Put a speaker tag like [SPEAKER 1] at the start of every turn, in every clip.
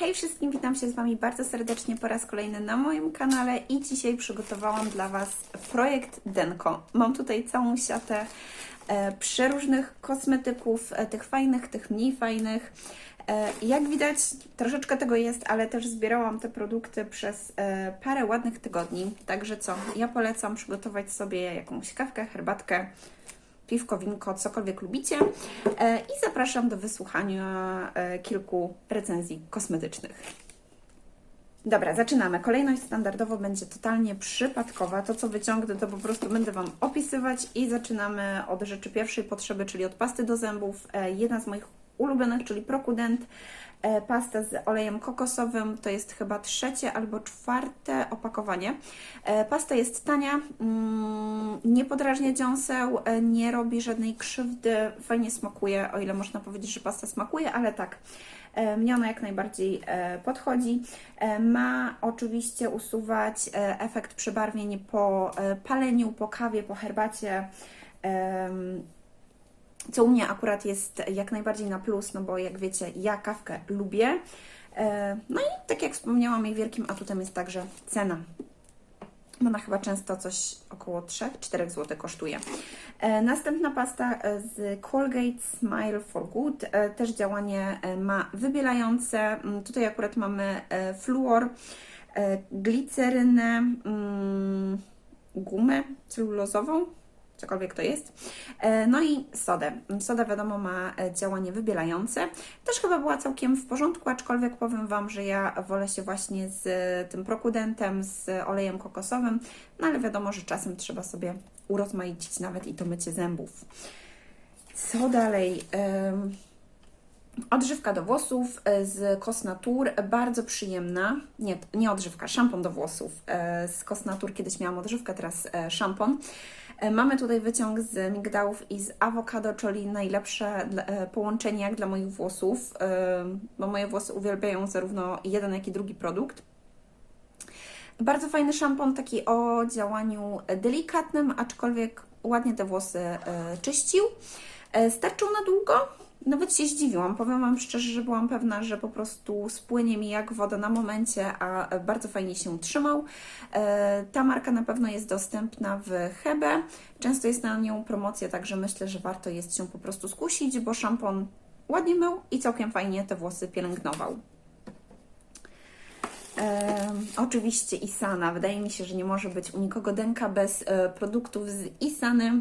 [SPEAKER 1] Hej wszystkim, witam się z Wami bardzo serdecznie po raz kolejny na moim kanale i dzisiaj przygotowałam dla Was projekt Denko. Mam tutaj całą siatę e, przeróżnych kosmetyków, e, tych fajnych, tych mniej fajnych. E, jak widać, troszeczkę tego jest, ale też zbierałam te produkty przez parę ładnych tygodni. Także co, ja polecam przygotować sobie jakąś kawkę, herbatkę, piwko, winko, cokolwiek lubicie. E, I zapraszam do wysłuchania e, kilku recenzji kosmetycznych. Dobra, zaczynamy. Kolejność standardowo będzie totalnie przypadkowa. To, co wyciągnę, to po prostu będę Wam opisywać i zaczynamy od rzeczy pierwszej potrzeby, czyli od pasty do zębów. E, Jedna z moich ulubionych, czyli Prokudent. E, Pasta z olejem kokosowym to jest chyba trzecie albo czwarte opakowanie. E, Pasta jest tania, mm, nie podrażnia dziąseł, e, nie robi żadnej krzywdy, fajnie smakuje, o ile można powiedzieć, że pasta smakuje, ale tak. Mnie ona jak najbardziej podchodzi. Ma oczywiście usuwać efekt przebarwień po paleniu, po kawie, po herbacie. Co u mnie akurat jest jak najbardziej na plus, no bo jak wiecie, ja kawkę lubię. E, No i tak jak wspomniałam, jej wielkim atutem jest także cena. Ona chyba często coś około 3-4 zł kosztuje. E, Następna pasta e, z Colgate Smile for Good. Też działanie ma wybielające. Mm, Tutaj akurat mamy fluor, glicerynę, mm, gumę celulozową, cokolwiek to jest. E, No i sodę. Soda wiadomo ma e, działanie wybielające. Też chyba była całkiem w porządku, aczkolwiek powiem Wam, że ja wolę się właśnie z e, tym prokudentem, z olejem kokosowym, no ale wiadomo, że czasem trzeba sobie urozmaicić nawet i to mycie zębów. Co dalej? Odżywka do włosów z Cosnatur, bardzo przyjemna. Nie, nie odżywka, szampon do włosów z Cosnatur. Kiedyś miałam odżywkę, teraz szampon. E, Mamy tutaj wyciąg z migdałów i z awokado, czyli najlepsze e, połączenie jak dla moich włosów, e, bo moje włosy uwielbiają zarówno jeden, jak i drugi produkt. Bardzo fajny szampon, taki o działaniu delikatnym, aczkolwiek ładnie te włosy czyścił. Starczył na długo, nawet się zdziwiłam. Powiem Wam szczerze, że byłam pewna, że po prostu spłynie mi jak woda na momencie, a bardzo fajnie się trzymał. E, Ta marka na pewno jest dostępna w Hebe. Często jest na nią promocja, także myślę, że warto jest się po prostu skusić, bo szampon ładnie mył i całkiem fajnie te włosy pielęgnował. Em, oczywiście Isana. Wydaje mi się, że nie może być u nikogo denka bez e, produktów z Isany.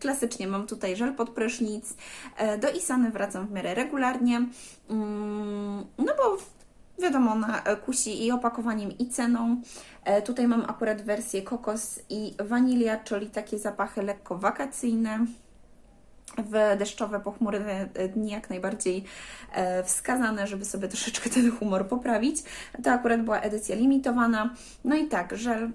[SPEAKER 1] Klasycznie mam tutaj żel pod prysznic. E, do Isany wracam w miarę regularnie. Mm, no bo wiadomo, ona kusi i opakowaniem, i ceną. E, tutaj mam akurat wersję kokos i wanilia, czyli takie zapachy lekko wakacyjne w deszczowe, pochmurne dni jak najbardziej e, wskazane, żeby sobie troszeczkę ten humor poprawić. To akurat była edycja limitowana. No i tak, żel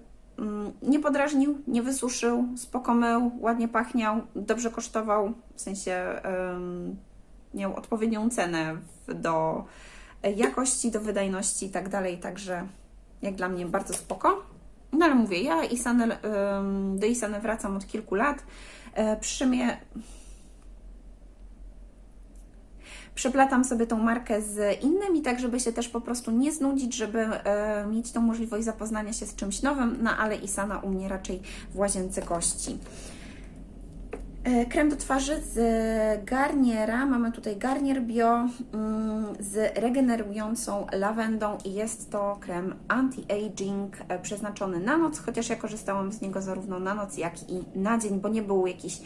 [SPEAKER 1] nie podrażnił, nie wysuszył, spoko mył, ładnie pachniał, dobrze kosztował, w sensie em, miał odpowiednią cenę do jakości, do wydajności i tak dalej, także jak dla mnie bardzo spoko. No ale mówię, ja Isanę, do Isany wracam od kilku lat. E, Przy mnie przeplatam sobie tą markę z innymi, tak żeby się też po prostu nie znudzić, żeby e, mieć tą możliwość zapoznania się z czymś nowym, no ale Isana u mnie raczej w łazience gości. E, Krem do twarzy z Garniera. Mamy tutaj Garnier Bio mm, z regenerującą lawendą i jest to krem anti-aging e, przeznaczony na noc, chociaż ja korzystałam z niego zarówno na noc, jak i na dzień, bo nie był jakiś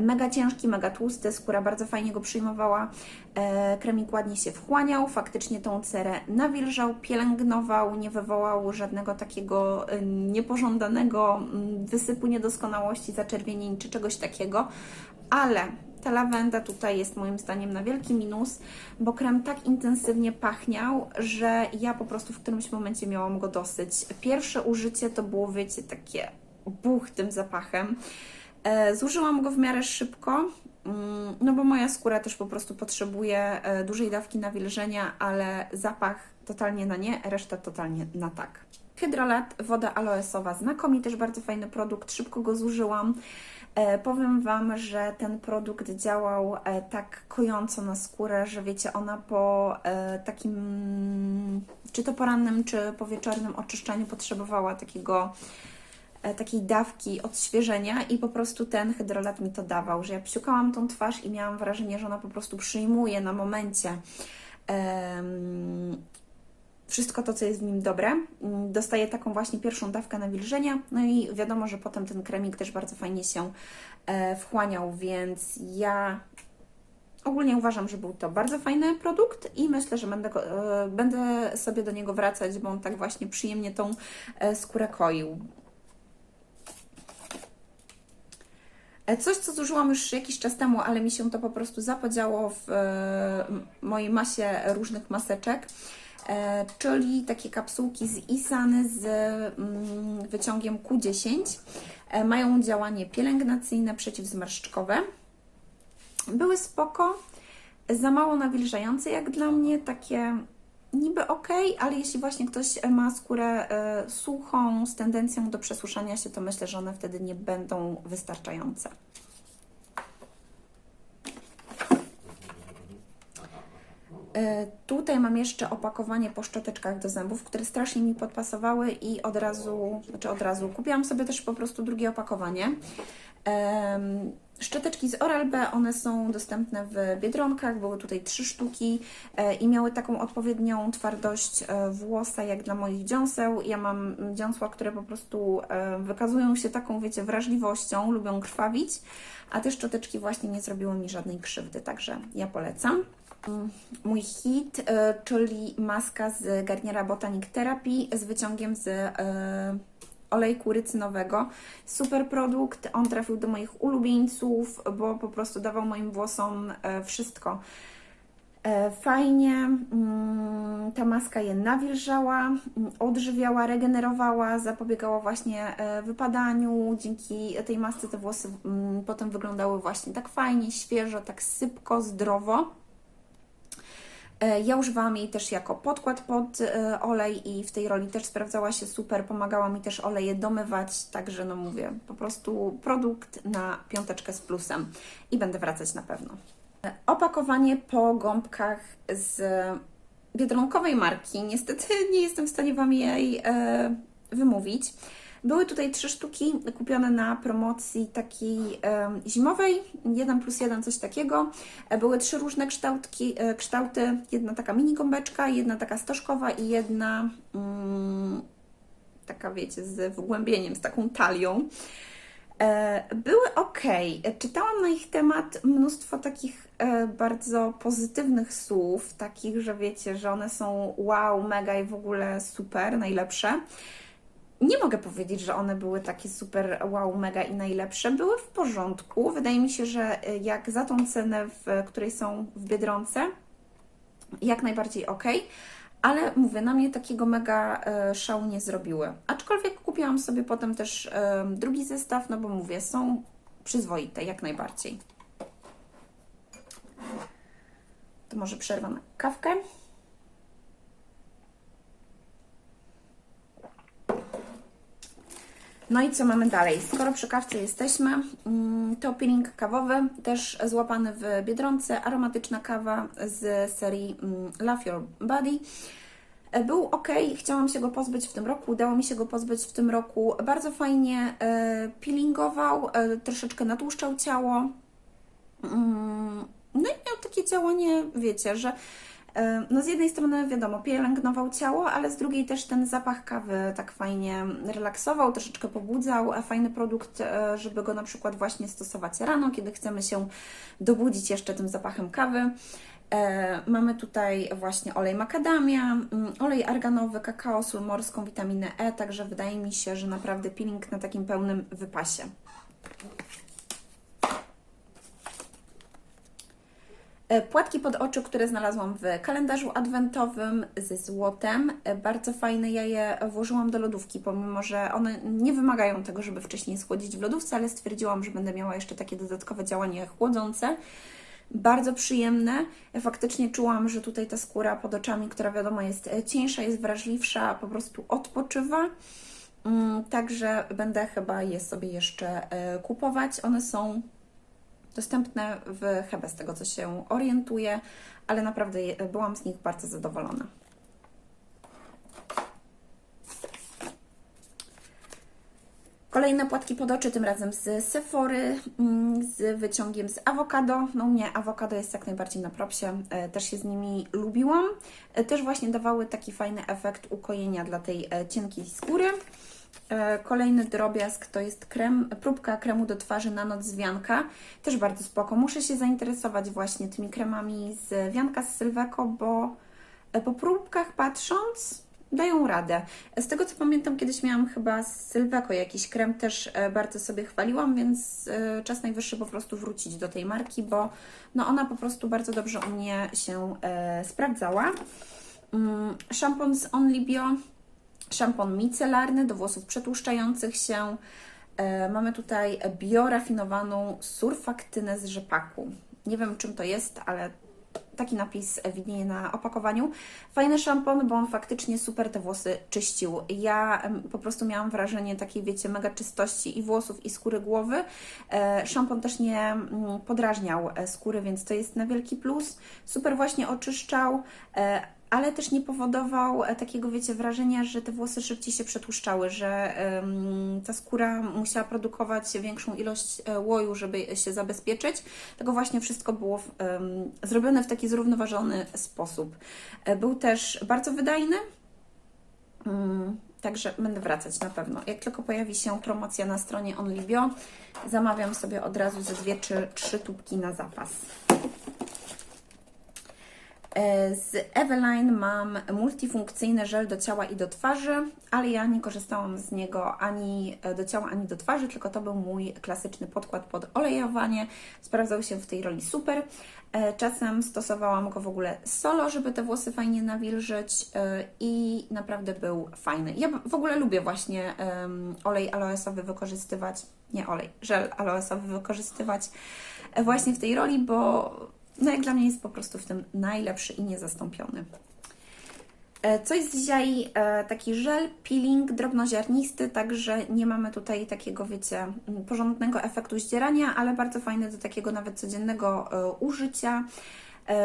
[SPEAKER 1] mega ciężki, mega tłusty, skóra bardzo fajnie go przyjmowała. E, Kremik ładnie się wchłaniał, faktycznie tą cerę nawilżał, pielęgnował, nie wywołał żadnego takiego niepożądanego mm, wysypu niedoskonałości, zaczerwienień czy czegoś takiego, ale ta lawenda tutaj jest moim zdaniem na wielki minus, bo krem tak intensywnie pachniał, że ja po prostu w którymś momencie miałam go dosyć. Pierwsze użycie to było, wiecie, takie buch tym zapachem. E, Zużyłam go w miarę szybko, mm, no bo moja skóra też po prostu potrzebuje e, dużej dawki nawilżenia, ale zapach totalnie na nie, reszta totalnie na tak. Hydrolat, woda aloesowa, znakomity, też bardzo fajny produkt, szybko go zużyłam. E, powiem Wam, że ten produkt działał e, tak kojąco na skórę, że wiecie, ona po e, takim, czy to porannym, czy po wieczornym oczyszczaniu potrzebowała takiego takiej dawki odświeżenia i po prostu ten hydrolat mi to dawał, że ja psiukałam tą twarz i miałam wrażenie, że ona po prostu przyjmuje na momencie wszystko to, co jest w nim dobre. Mm, Dostaję taką właśnie pierwszą dawkę nawilżenia, no i wiadomo, że potem ten kremik też bardzo fajnie się e, wchłaniał, więc ja ogólnie uważam, że był to bardzo fajny produkt i myślę, że będę, e, będę sobie do niego wracać, bo on tak właśnie przyjemnie tą e, skórę koił. E, Coś, co zużyłam już jakiś czas temu, ale mi się to po prostu zapodziało w e, mojej masie różnych maseczek, e, czyli takie kapsułki z Isany z mm, wyciągiem Q10. E, Mają działanie pielęgnacyjne, przeciwzmarszczkowe. Były spoko, za mało nawilżające jak dla mnie, takie niby ok, ale jeśli właśnie ktoś ma skórę e, suchą, z tendencją do przesuszania się, to myślę, że one wtedy nie będą wystarczające. E, Tutaj mam jeszcze opakowanie po szczoteczkach do zębów, które strasznie mi podpasowały i od razu, znaczy od razu, kupiłam sobie też po prostu drugie opakowanie. Szczoteczki z Oral-B, one są dostępne w Biedronkach, były tutaj trzy sztuki e, i miały taką odpowiednią twardość e, włosa jak dla moich dziąseł. Ja mam dziąsła, które po prostu e, wykazują się taką, wiecie, wrażliwością, lubią krwawić, a te szczoteczki właśnie nie zrobiły mi żadnej krzywdy, także ja polecam. Mm, Mój hit, czyli maska z Garniera Botanic Therapy z wyciągiem z olejku rycynowego. Super produkt, on trafił do moich ulubieńców, bo po prostu dawał moim włosom e, wszystko. E, Fajnie, mm, ta maska je nawilżała, mm, odżywiała, regenerowała, zapobiegała właśnie e, wypadaniu. Dzięki tej masce te włosy mm, potem wyglądały właśnie tak fajnie, świeżo, tak sypko, zdrowo. E, Ja używałam jej też jako podkład pod e, olej i w tej roli też sprawdzała się super. Pomagała mi też oleje domywać, także no mówię, po prostu produkt na piąteczkę z plusem i będę wracać na pewno. E, Opakowanie po gąbkach z biedronkowej marki. Niestety nie jestem w stanie Wam jej e, wymówić. Były tutaj trzy sztuki kupione na promocji takiej zimowej, 1 plus 1, coś takiego. E, Były trzy różne kształtki, e, kształty, jedna taka mini gąbeczka, jedna taka stożkowa i jedna mm, taka, wiecie, z wgłębieniem, z taką talią. E, Były ok. Czytałam na ich temat mnóstwo takich bardzo pozytywnych słów, takich, że wiecie, że one są wow, mega i w ogóle super, najlepsze. Nie mogę powiedzieć, że one były takie super wow, mega i najlepsze. Były w porządku. Wydaje mi się, że e, jak za tą cenę, w której są w Biedronce, jak najbardziej ok. Ale mówię, na mnie takiego mega e, szału nie zrobiły. Aczkolwiek kupiłam sobie potem też e, drugi zestaw, no bo mówię, są przyzwoite, jak najbardziej. To może przerwę na kawkę. No i co mamy dalej? Skoro przy kawce jesteśmy, mm, to peeling kawowy, też złapany w Biedronce, aromatyczna kawa z serii mm, Love Your Body. E, Był ok, chciałam się go pozbyć w tym roku, udało mi się go pozbyć w tym roku. Bardzo fajnie e, peelingował, e, troszeczkę natłuszczał ciało. Mm, No i miał takie działanie, wiecie, że no z jednej strony wiadomo, pielęgnował ciało, ale z drugiej też ten zapach kawy tak fajnie relaksował, troszeczkę pobudzał. Fajny produkt, e, żeby go na przykład właśnie stosować rano, kiedy chcemy się dobudzić jeszcze tym zapachem kawy. E, Mamy tutaj właśnie olej makadamia, mm, olej arganowy, kakao, sól morską, witaminę E, także wydaje mi się, że naprawdę peeling na takim pełnym wypasie. Płatki pod oczy, które znalazłam w kalendarzu adwentowym ze złotem. E, Bardzo fajne. Ja je włożyłam do lodówki, pomimo że one nie wymagają tego, żeby wcześniej schłodzić w lodówce, ale stwierdziłam, że będę miała jeszcze takie dodatkowe działanie chłodzące. Bardzo przyjemne. Ja faktycznie czułam, że tutaj ta skóra pod oczami, która wiadomo jest e, cieńsza, jest wrażliwsza, po prostu odpoczywa. Mm, Także będę chyba je sobie jeszcze e, kupować. One są dostępne w Hebe, z tego co się orientuję, ale naprawdę byłam z nich bardzo zadowolona. Kolejne płatki pod oczy, tym razem z Sephory, mm, z wyciągiem z awokado. No u mnie awokado jest jak najbardziej na propsie, e, też się z nimi lubiłam. E, Też właśnie dawały taki fajny efekt ukojenia dla tej e, cienkiej skóry. E, Kolejny drobiazg to jest krem, próbka kremu do twarzy na noc z wianka. Też bardzo spoko. Muszę się zainteresować właśnie tymi kremami z wianka z Sylweko, bo e, po próbkach patrząc dają radę. Z tego co pamiętam, kiedyś miałam chyba z Sylweko jakiś krem, też e, bardzo sobie chwaliłam, więc e, czas najwyższy po prostu wrócić do tej marki, bo no ona po prostu bardzo dobrze u mnie się e, sprawdzała. Mm, Szampon z Only Bio, szampon micelarny do włosów przetłuszczających się. E, mamy tutaj biorafinowaną surfaktynę z rzepaku. Nie wiem czym to jest, ale taki napis widnieje na opakowaniu. Fajny szampon, bo on faktycznie super te włosy czyścił. Ja po prostu miałam wrażenie takiej, wiecie, mega czystości i włosów, i skóry głowy. E, szampon też nie mm, podrażniał e, skóry, więc to jest na wielki plus. Super właśnie oczyszczał. Ale też nie powodował e, takiego, wiecie, wrażenia, że te włosy szybciej się przetłuszczały, że ta skóra musiała produkować większą ilość e, łoju, żeby się zabezpieczyć. Tego właśnie wszystko było zrobione w taki zrównoważony sposób. E, Był też bardzo wydajny, Mm, Także będę wracać na pewno. Jak tylko pojawi się promocja na stronie OnlyBio, zamawiam sobie od razu ze dwie czy trzy tubki na zapas. E, Z Eveline mam multifunkcyjny żel do ciała i do twarzy, ale ja nie korzystałam z niego ani e, do ciała, ani do twarzy, tylko to był mój klasyczny podkład pod olejowanie. Sprawdzał się w tej roli super. E, Czasem stosowałam go w ogóle solo, żeby te włosy fajnie nawilżyć i naprawdę był fajny. Ja w ogóle lubię właśnie olej aloesowy wykorzystywać, nie olej, żel aloesowy wykorzystywać właśnie w tej roli, bo no jak dla mnie jest po prostu w tym najlepszy i niezastąpiony. E, Coś z ziai, e, taki żel, peeling drobnoziarnisty, także nie mamy tutaj takiego, wiecie, m, porządnego efektu zdzierania, ale bardzo fajny do takiego nawet codziennego e, użycia,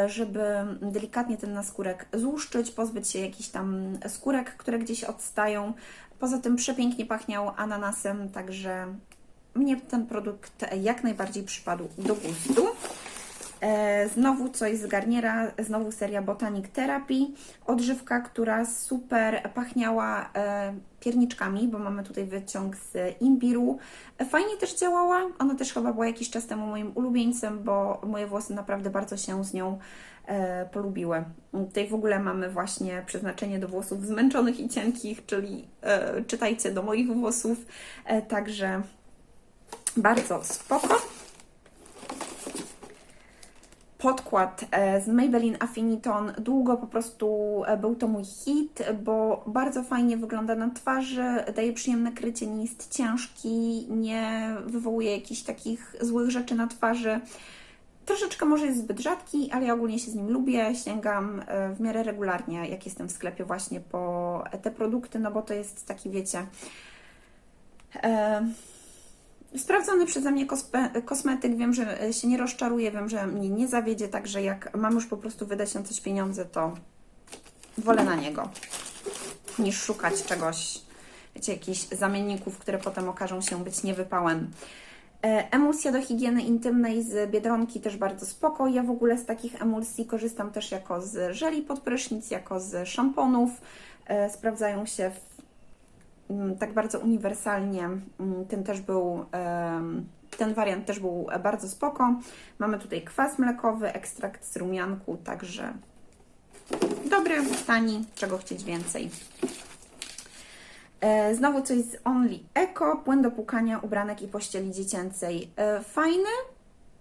[SPEAKER 1] żeby delikatnie ten naskórek złuszczyć, pozbyć się jakichś tam skórek, które gdzieś odstają. Poza tym przepięknie pachniał ananasem, także mnie ten produkt jak najbardziej przypadł do gustu. E, Znowu coś z Garniera, znowu seria Botanic Therapy. Odżywka, która super pachniała e, pierniczkami, bo mamy tutaj wyciąg z imbiru. Fajnie też działała. Ona też chyba była jakiś czas temu moim ulubieńcem, bo moje włosy naprawdę bardzo się z nią e, polubiły. Tutaj w ogóle mamy właśnie przeznaczenie do włosów zmęczonych i cienkich, czyli czytajcie do moich włosów. Także bardzo spoko podkład e, z Maybelline Affiniton. Długo po prostu e, był to mój hit, bo bardzo fajnie wygląda na twarzy, daje przyjemne krycie, nie jest ciężki, nie wywołuje jakichś takich złych rzeczy na twarzy. Troszeczkę może jest zbyt rzadki, ale ja ogólnie się z nim lubię. Sięgam e, w miarę regularnie, jak jestem w sklepie, właśnie po te produkty, no bo to jest taki, wiecie. E, Sprawdzony przeze mnie kosmetyk, wiem, że e, się nie rozczaruje, wiem, że mnie nie zawiedzie, także jak mam już po prostu wydać na coś pieniądze, to wolę na niego, niż szukać czegoś, wiecie, jakichś zamienników, które potem okażą się być niewypałem. E, Emulsja do higieny intymnej z Biedronki też bardzo spoko. Ja w ogóle z takich emulsji korzystam też jako z żeli pod prysznic, jako z szamponów. E, Sprawdzają się w tak bardzo uniwersalnie. Mm, Ten też był, ten wariant też był bardzo spoko. Mamy tutaj kwas mlekowy, ekstrakt z rumianku, także dobry, tani, czego chcieć więcej. E, Znowu coś z Only Eco, płyn do płukania ubranek i pościeli dziecięcej. E, Fajny,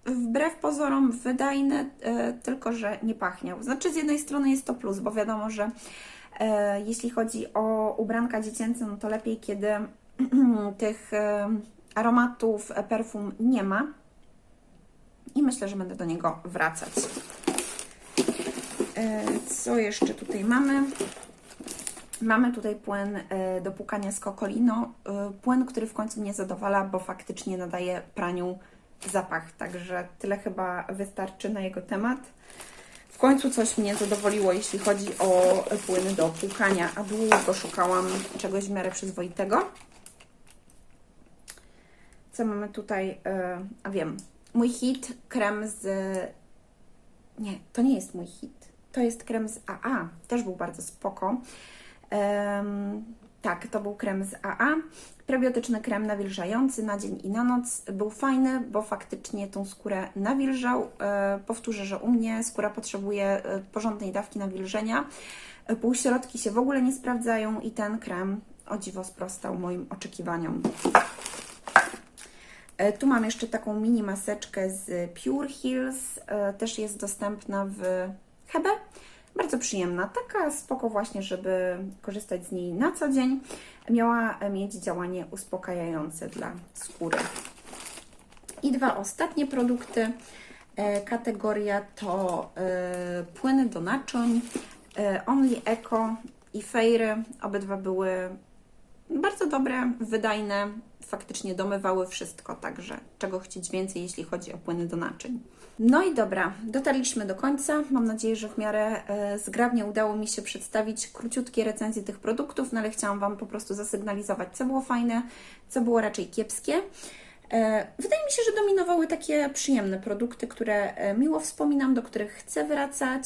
[SPEAKER 1] wbrew pozorom wydajny, e, tylko że nie pachniał. Znaczy z jednej strony jest to plus, bo wiadomo, że jeśli chodzi o ubranka dziecięce, no to lepiej, kiedy tych e, aromatów, e, perfum nie ma. I myślę, że będę do niego wracać. E, Co jeszcze tutaj mamy? Mamy tutaj płyn e, do płukania z Cocolino. E, Płyn, który w końcu mnie zadowala, bo faktycznie nadaje praniu zapach. Także tyle chyba wystarczy na jego temat. Końcu coś mnie zadowoliło, jeśli chodzi o płyny do płukania, a długo szukałam czegoś w miarę przyzwoitego. Co mamy tutaj? E, A wiem, mój hit, krem z... Nie, to nie jest mój hit. To jest krem z AA. Też był bardzo spoko. Tak, to był krem z AA. Prebiotyczny krem nawilżający na dzień i na noc. Był fajny, bo faktycznie tą skórę nawilżał. E, powtórzę, że u mnie skóra potrzebuje e, porządnej dawki nawilżenia. E, Półśrodki się w ogóle nie sprawdzają i ten krem o dziwo sprostał moim oczekiwaniom. Tu mam jeszcze taką mini maseczkę z Pure Hills. E, Też jest dostępna w Hebe. Bardzo przyjemna, taka spoko właśnie, żeby korzystać z niej na co dzień. Miała mieć działanie uspokajające dla skóry. I dwa ostatnie produkty. E, Kategoria to e, płyny do naczyń, e, Only Eco i Fairy. Obydwa były bardzo dobre, wydajne, faktycznie domywały wszystko, także czego chcieć więcej, jeśli chodzi o płyny do naczyń. No i dobra, dotarliśmy do końca. Mam nadzieję, że w miarę e, zgrabnie udało mi się przedstawić króciutkie recenzje tych produktów, no ale chciałam Wam po prostu zasygnalizować, co było fajne, co było raczej kiepskie. E, Wydaje mi się, że dominowały takie przyjemne produkty, które e, miło wspominam, do których chcę wracać.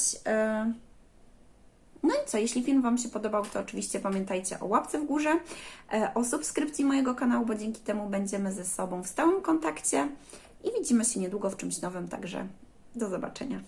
[SPEAKER 1] No i co, jeśli film Wam się podobał, to oczywiście pamiętajcie o łapce w górze, e, o subskrypcji mojego kanału, bo dzięki temu będziemy ze sobą w stałym kontakcie i widzimy się niedługo w czymś nowym, także do zobaczenia.